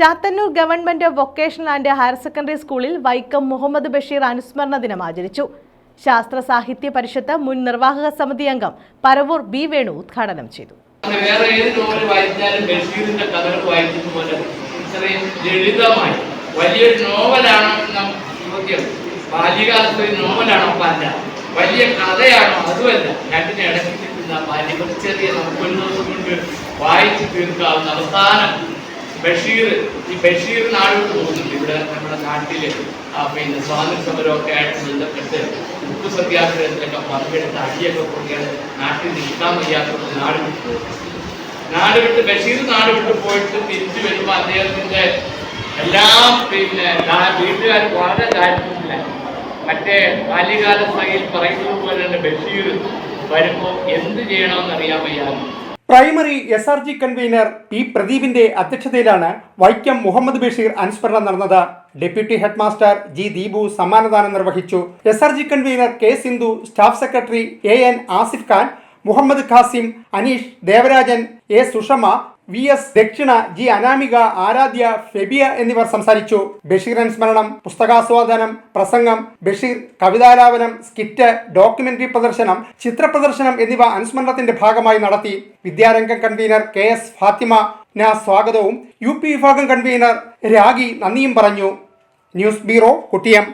Chathannur government vocational and higher secondary സ്കൂളിൽ വൈക്കം മുഹമ്മദ് ബഷീർ അനുസ്മരണ ദിനം ആചരിച്ചു. ശാസ്ത്ര സാഹിത്യ പരിഷത്ത് മുൻ നിർവാഹക സമിതി അംഗം പരവൂർ ബി വേണു ഉദ്ഘാടനം ചെയ്തു. വായിച്ചാലും ബഷീറിന്റെ കഥകൾ പോലെ വലിയ കഥയാണോ? അതുമല്ല രണ്ടിനെ ഇടയ്ക്ക് ചെറിയ നമുക്ക് ഒരു ദിവസം കൊണ്ട് വായിച്ചു തീർക്കാവുന്ന അവസാനം ബഷീർ ഈ ബഷീർ ആളുകൾ പോകുന്നുണ്ട് ഇവിടെ നമ്മുടെ നാട്ടിൽ ആ, പിന്നെ സ്വാതന്ത്ര്യ സമരമൊക്കെ ആയിട്ട് ബന്ധപ്പെട്ട് ഉപ്പ് സത്യാഗ്രഹത്തിലൊക്കെ പങ്കെടുത്ത് അടിയൊക്കെ കൊണ്ടിയാണ് നാട്ടിൽ നിൽക്കാൻ വയ്യാത്ത നാട് വിട്ടു നാട് വിട്ട് ബഷീർ നാട് വിട്ട് പോയിട്ട് തിരിച്ചു വരുമ്പോൾ അദ്ദേഹത്തിന്റെ എല്ലാ പിന്നെ വീട്ടുകാർ വളരെ ദാരിദ്ര്യത്തില്ല മറ്റേ ബാല്യകാല സഖയിൽ പറയുന്നത് പോലെ തന്നെ ബഷീർ വരുമ്പോൾ എന്ത് ചെയ്യണമെന്ന് അറിയാൻ വയ്യാതെ. Primary S R G convener P പ്രദീപിന്റെ അധ്യക്ഷതയിലാണ് വൈക്കം മുഹമ്മദ് ബഷീർ അനുസ്മരണം നടന്നത്. ഡെപ്യൂട്ടി ഹെഡ്മാസ്റ്റർ ജി ദീപു സമ്മാനദാനം നിർവഹിച്ചു. S R G convener K Sindhu staff secretary A N Asif Khan Muhammad Khasim Aneesh Devarajan A Sushama V S Dakshina G Anamika Aradhya Febia എന്നിവർ സംസാരിച്ചു. ബഷീറൻ സ്മരണം പുസ്തകാസ്വാദനം പ്രസംഗം Basheer കവിതാലാപനം skit documentary പ്രദർശനം ചിത്രപ്രദർശനം എന്നിവ അനുസ്മരണത്തിന്റെ ഭാഗമായി നടത്തി. Vidyarangam convener K S Fathima ന സ്വാഗതവും യു പി വിഭാഗം കൺവീനർ രാഗി നന്ദിയും പറഞ്ഞു. News bureau കുട്ടിയം.